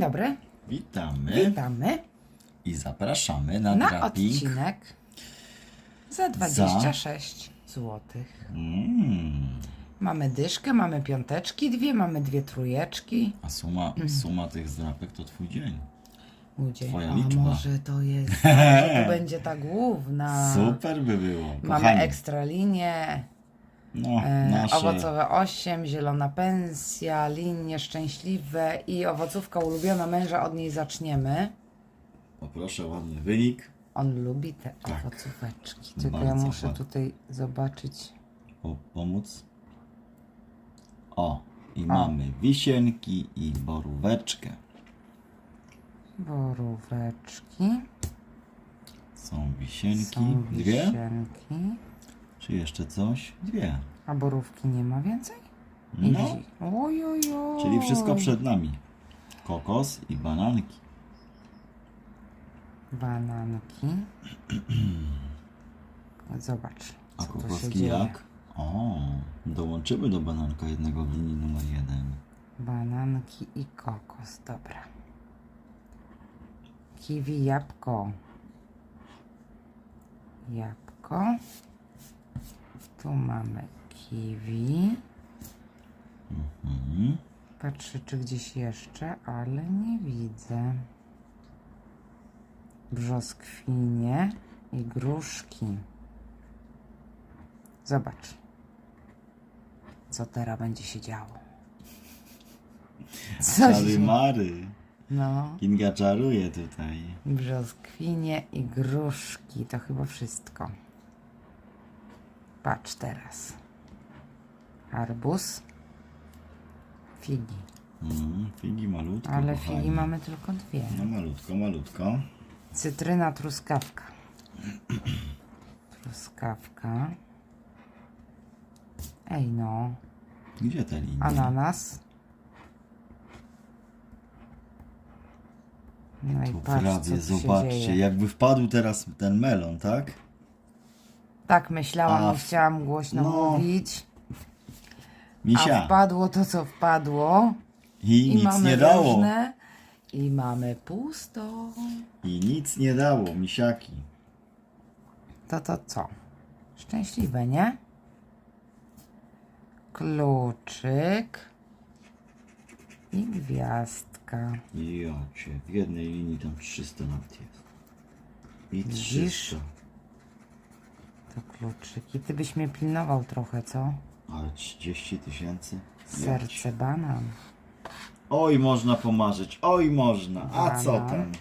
Dzień dobry, Witamy witamy i zapraszamy na, na odcinek za 26 zł. Mm. Mamy dyszkę, mamy piąteczki, dwie, mamy dwie trójeczki. A suma, Mhm. suma tych zdrapek to twój dzień. Ludzie, Twoja a liczba. może to jest, może to będzie ta główna. Super by było. Mamy Kochani. ekstra linię, No, e, owocowe 8, zielona pensja, linie szczęśliwe i owocówka ulubiona męża, od niej zaczniemy. Poproszę ładny wynik. On lubi te Tak. owocóweczki, tylko Bardzo ja muszę ładnie. tutaj zobaczyć. Po, pomóc. O, i mamy wisienki i boróweczkę. Boróweczki. Są wisienki. Są Dwie? wisienki. Czy jeszcze coś? Dwie. A borówki nie ma więcej? No, Oj, oj, oj. czyli wszystko przed nami. Kokos i bananki. Bananki. Zobacz, A co tu się kokoski dzieje. jak? O, dołączymy do bananka jednego w linii numer jeden. Bananki i kokos, dobra. Kiwi, jabłko. Jabłko. Tu mamy kiwi. Mhm. Patrzę, czy gdzieś jeszcze, ale nie widzę. Brzoskwinie i gruszki. Zobacz, co teraz będzie się działo. Co Czary się... mary. No, Kinga czaruje tutaj. brzoskwinie i gruszki, to chyba wszystko. Patrz teraz. Arbuz, figi. Mm, figi malutko. Ale kochani. figi mamy tylko dwie. No malutko, malutko. Cytryna, truskawka. Truskawka. Ej no. Gdzie te linie? Ananas. No i Tu patrz, prawie, zobaczcie, dzieje. jakby wpadł teraz ten melon, tak? Tak myślałam, A nie w- chciałam głośno no. mówić. A Misia. wpadło to, co wpadło. I, nic mamy nie dało. różne. I mamy pusto. I nic nie dało, misiaki. To to co? Szczęśliwe, nie? Kluczyk i gwiazdka. Jocie, w jednej linii tam 300 nawet jest. I Widzisz? 300. To kluczyki. Ty byś mnie pilnował trochę, co? Ale 30 tysięcy? Serce banan. Oj, można pomarzyć, oj, można. A co Banan. tam?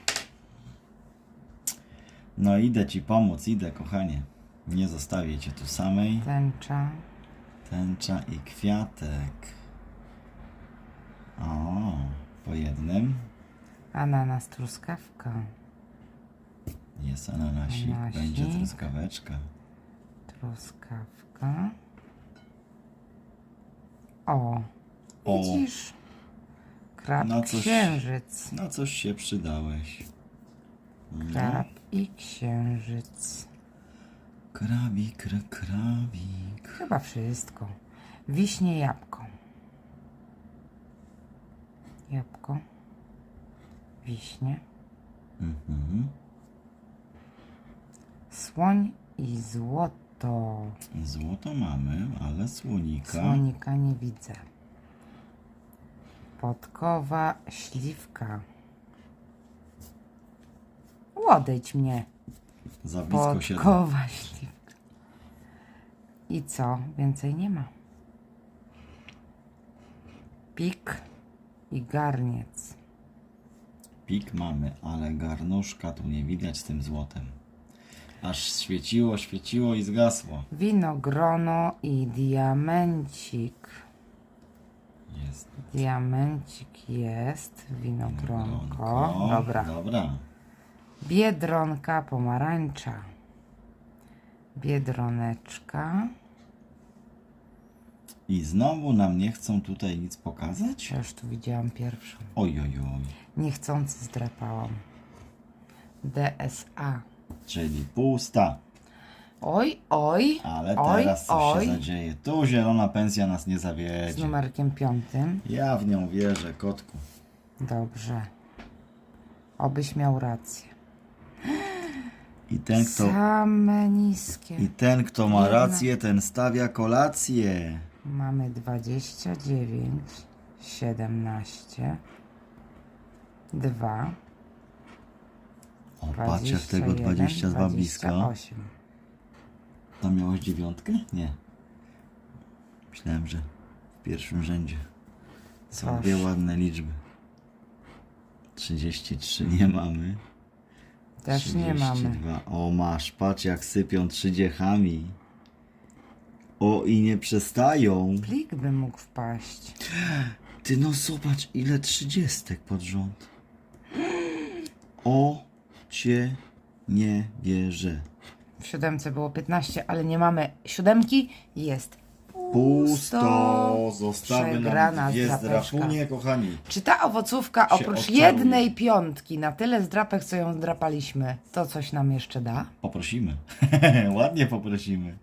No idę ci pomóc, idę, kochanie. Nie zostawię cię tu samej. Tęcza. Tęcza i kwiatek. O, po jednym Ananas, truskawka. jest ananasik, Ananasik. będzie truskaweczka. Truskawka. O. O. Widzisz? Krab, No coś- księżyc. Na coś się przydałeś. No, Krab i księżyc. krabik, kra, krabik. Chyba wszystko. Wiśnie, jabłko. Jabłko. Wiśnie. Mhm. Słoń i złoto. Złoto mamy, ale słonika. Słonika nie widzę. Podkowa, śliwka. Łodejdź mnie. Za blisko się. Podkowa, śliwka. I co? Więcej nie ma. Pik i garniec. Pik mamy, ale garnuszka tu nie widać z tym złotem. Aż świeciło, świeciło i zgasło. Winogrono i diamencik. Jest. Diamencik jest. Winogronko. Gronko. Dobra. Dobra. Biedronka pomarańcza. Biedroneczka. I znowu nam nie chcą tutaj nic pokazać? Ja już tu widziałam pierwszą. Oj, oj, oj. Niechcący zdrapałam. DSA. Czyli pusta. Oj, oj. Ale oj, teraz coś oj. się zadzieje. Tu zielona pensja nas nie Z zawiedzie. numerkiem piątym. Ja w nią wierzę, kotku. Dobrze. Obyś miał rację. I ten, kto, Same niskie. i ten, kto ma Jedna. rację, ten stawia kolację. Mamy 29, 17, 2, O, patrz jak tego 22 blisko. 28. Tam miałeś dziewiątkę? Nie. Myślałem, że w pierwszym rzędzie. Są Proszę. dwie ładne liczby. 33 nie mamy. Też nie mamy. 32. O, masz, patrz jak sypią trzydziechami. O, i nie przestają. Plik by mógł wpaść. Ty no zobacz, ile trzydziestek pod rząd. O, cię nie wierzę. W siódemce było 15, ale nie mamy siódemki. Jest Pusto! Zostały Przegrana nam dwie zdrapeczka. zdrapunie, kochani. Czy ta owocówka Się oprócz odczaruje. jednej piątki na tyle zdrapek, co ją zdrapaliśmy, to coś nam jeszcze da? Poprosimy. Ładnie poprosimy.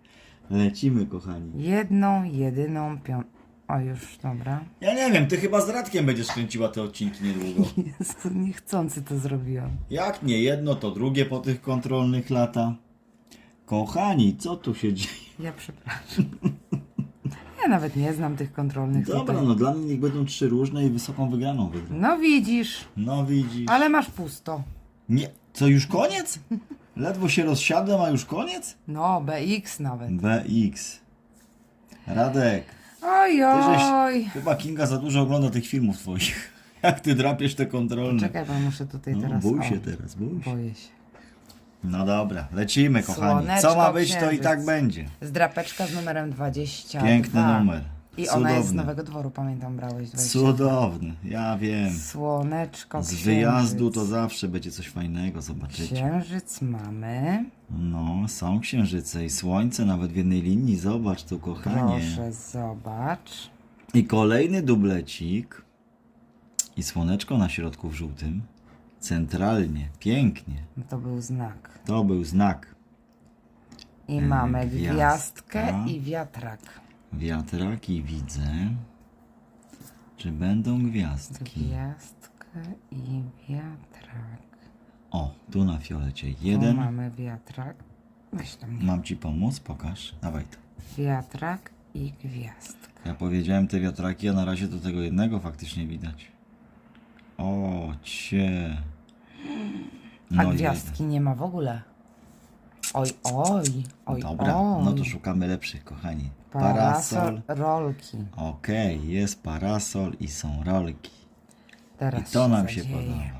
Lecimy, kochani. Jedną, jedyną piątkę. O, już, dobra. Ja nie wiem, ty chyba z Radkiem będziesz kręciła te odcinki niedługo. Jezu, niechcący to zrobiłam. Jak nie jedno, to drugie po tych kontrolnych lata. Kochani, co tu się dzieje? Ja przepraszam. Ja nawet nie znam tych kontrolnych Dobra, tutaj. no dla mnie niech będą trzy różne i wysoką wygraną wygra. No widzisz, No widzisz. ale masz pusto. Nie, co już koniec? Ledwo się rozsiadłem, a już koniec? No, BX nawet. BX. Radek, Oj, ty oj. chyba Kinga za dużo ogląda tych filmów twoich. Jak ty drapiesz te kontrolne. Czekaj, bo muszę tutaj No, teraz... bój o, się teraz, bój się. Boję się. No dobra, lecimy kochani. Słoneczko, Co ma być, to i księżyc. tak będzie. Zdrapeczka z numerem 22. Piękny numer. I ona jest z Cudowny. Nowego Dworu, pamiętam, brałeś 20. Cudowny, ja wiem. Słoneczko, Z księżyc. wyjazdu to zawsze będzie coś fajnego, zobaczycie. Księżyc mamy. No, są księżyce i słońce nawet w jednej linii, zobacz tu kochanie. Proszę, zobacz. I kolejny dublecik. I słoneczko na środku w żółtym. Centralnie, pięknie. No To był znak. To był znak. I mamy gwiazdka. gwiazdkę i wiatrak. Wiatraki widzę. Czy będą gwiazdki? Gwiazdkę i wiatrak. O, tu na fiolecie Tu jeden. mamy wiatrak. Weź tam. Mam ci pomóc? Pokaż. Dawaj to. Wiatrak i gwiazdka. Ja powiedziałem te wiatraki, a na razie do tego jednego faktycznie widać. O, cie. A No gwiazdki nie ma w ogóle. Oj, oj, oj, Dobra, oj. no to szukamy lepszych, kochani. Parasol, rolki. Okej, jest parasol i są rolki. I Teraz to nam się zadzieje. podoba.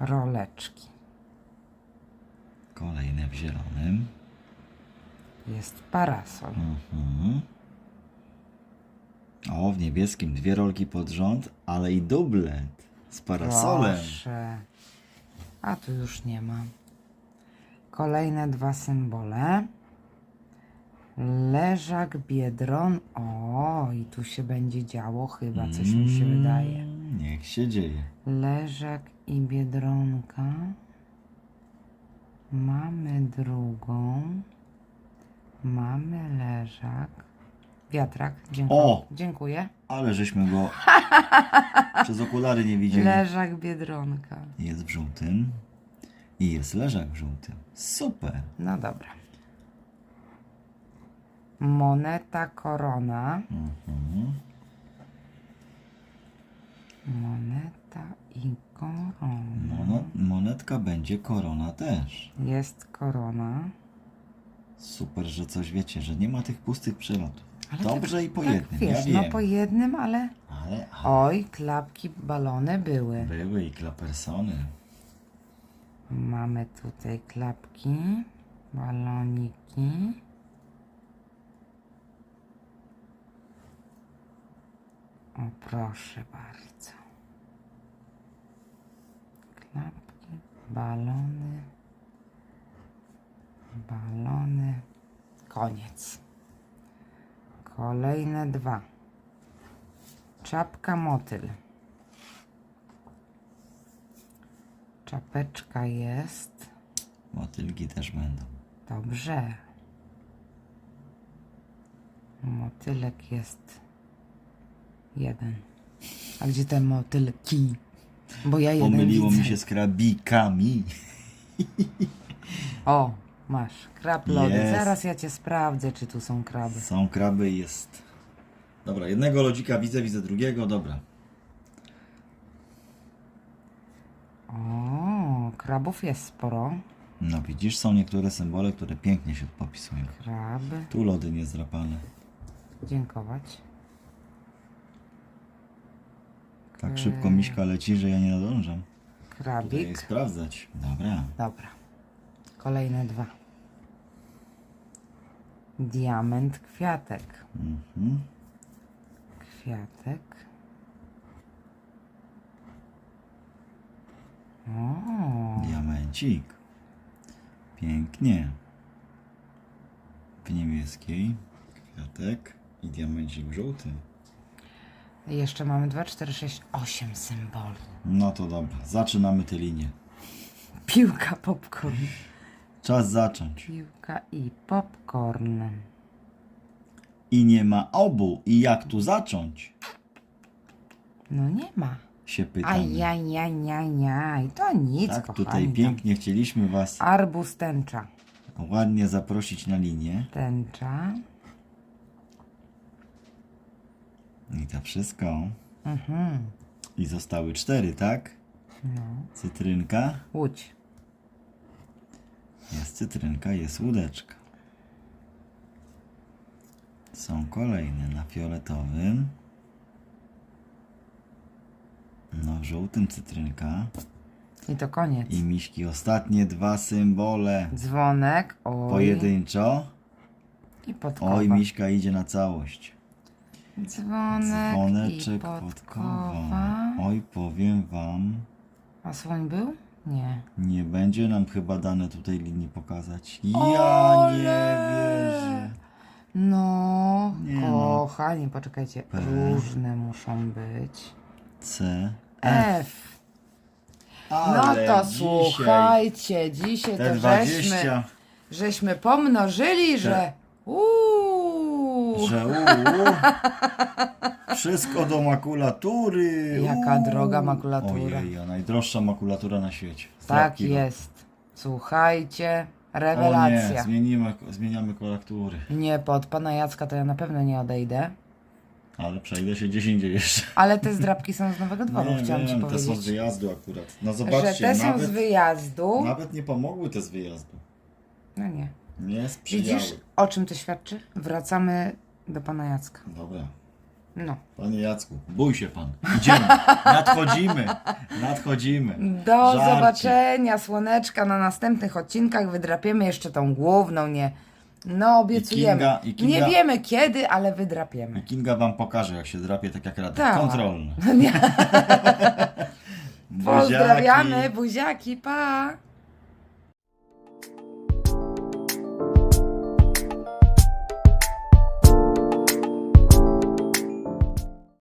Roleczki. Kolejne w zielonym. Jest parasol. Mhm. O, w niebieskim dwie rolki pod rząd, ale i dublet z parasolem. Proszę. A tu już nie ma. Kolejne dwa symbole. Leżak, biedron. O, i tu się będzie działo chyba, coś mi się wydaje. Mm, Niech się dzieje. Leżak i biedronka. Mamy drugą. Mamy leżak. Wiatrak. Dziękuję. O! Dziękuję. Ale żeśmy go przez okulary nie widzieli. Leżak, biedronka. Jest w żółtym i jest leżak w żółtym. Super. No dobra. Moneta, korona. Mhm. Moneta i korona. Mono, monetka będzie korona też. Jest korona. Super, że coś wiecie, że nie ma tych pustych przelotów. Ale Dobrze tak, i po tak, jednym, Wiesz, ja no wiem. po jednym, ale... Ale, ale Oj, klapki, balony były. były i klapersony. Mamy tutaj klapki, baloniki. O, proszę bardzo. Klapki, balony, balony. Koniec. Kolejne dwa. Czapka motyl. Czapeczka jest. Motylki też będą. Dobrze. Motylek jest jeden. A gdzie te motylki? Bo ja jeden Pomyliło widzę. mi się z krabikami. O, masz. Krab lody. Jest. Zaraz ja cię sprawdzę, czy tu są kraby. Są kraby, jest. Dobra, jednego lodzika widzę, widzę drugiego, dobra. O, krabów jest sporo. No widzisz, są niektóre symbole, które pięknie się popisują. Kraby. Tu lody niezdrapane. Dziękować. Tak szybko miśka leci, że ja nie nadążam. Tutaj jej Krabik. sprawdzać. Dobra. Dobra. Kolejne dwa. Diament, kwiatek. Mhm. Kwiatek. O, Diamencik. Pięknie. W niebieskiej kwiatek i diamencik żółty. jeszcze mamy 2, 4, 6, 8 symboli. No to dobra, zaczynamy tę linię. Piłka, popcorn. Czas zacząć. Piłka i popcorn. I nie ma obu. I jak tu zacząć? No nie ma. Się pytamy. Ajajajajajaj. To nic, Tak, kochani. tutaj pięknie chcieliśmy Was Arbuz tęcza. ładnie zaprosić na linię. Tęcza. I to wszystko. Mhm. I zostały cztery, tak? No. Cytrynka. Łódź. Jest cytrynka, jest łódeczka. Są kolejne na fioletowym. No, w żółtym cytrynka. I to koniec. I miśki, ostatnie dwa symbole. Dzwonek. Oj. Pojedynczo. I podkowa. Oj, miśka idzie na całość. Dzwonek Dzwoneczek, i podkowa. podkowa. Oj, powiem wam, A słoń był? Nie. nie będzie nam chyba dane tutaj linii pokazać. Ja Ole! nie wierzę. No, Nie no. kochani, poczekajcie. P. Różne muszą być. C. F. No Ale to dzisiaj słuchajcie, dzisiaj Te to 20, żeśmy, żeśmy pomnożyli, że uuu, że u, wszystko do makulatury. Jaka droga makulatura. Ojej, najdroższa makulatura na świecie. tak jest. Słuchajcie, O nie, rewelacja. zmienimy, zmieniamy kolektury. Nie, pod pana Jacka to ja na pewno nie odejdę. Ale przejdę się gdzieś indziej jeszcze. Ale te zdrabki są z Nowego Dworu, Nie, chciałam ci wiem, te są z powiedzieć. wyjazdu akurat. No Że zobaczcie, te są nawet, z wyjazdu. nawet nie pomogły te z wyjazdu. No nie. Nie sprzyjały. Widzisz, o czym to świadczy? Wracamy do pana Jacka. Dobra. No. Panie Jacku, bój się pan. Idziemy. Nadchodzimy. Nadchodzimy. Do Żarcik. zobaczenia, słoneczka, na następnych odcinkach. Wydrapiemy jeszcze tą główną, nie. No, obiecujemy. I Kinga- i Kinga- Nie wiemy kiedy, ale wydrapiemy. Kinga wam pokaże, jak się drapie, tak jak Radek. Tak. Buziaki. Pozdrawiamy, buziaki, pa!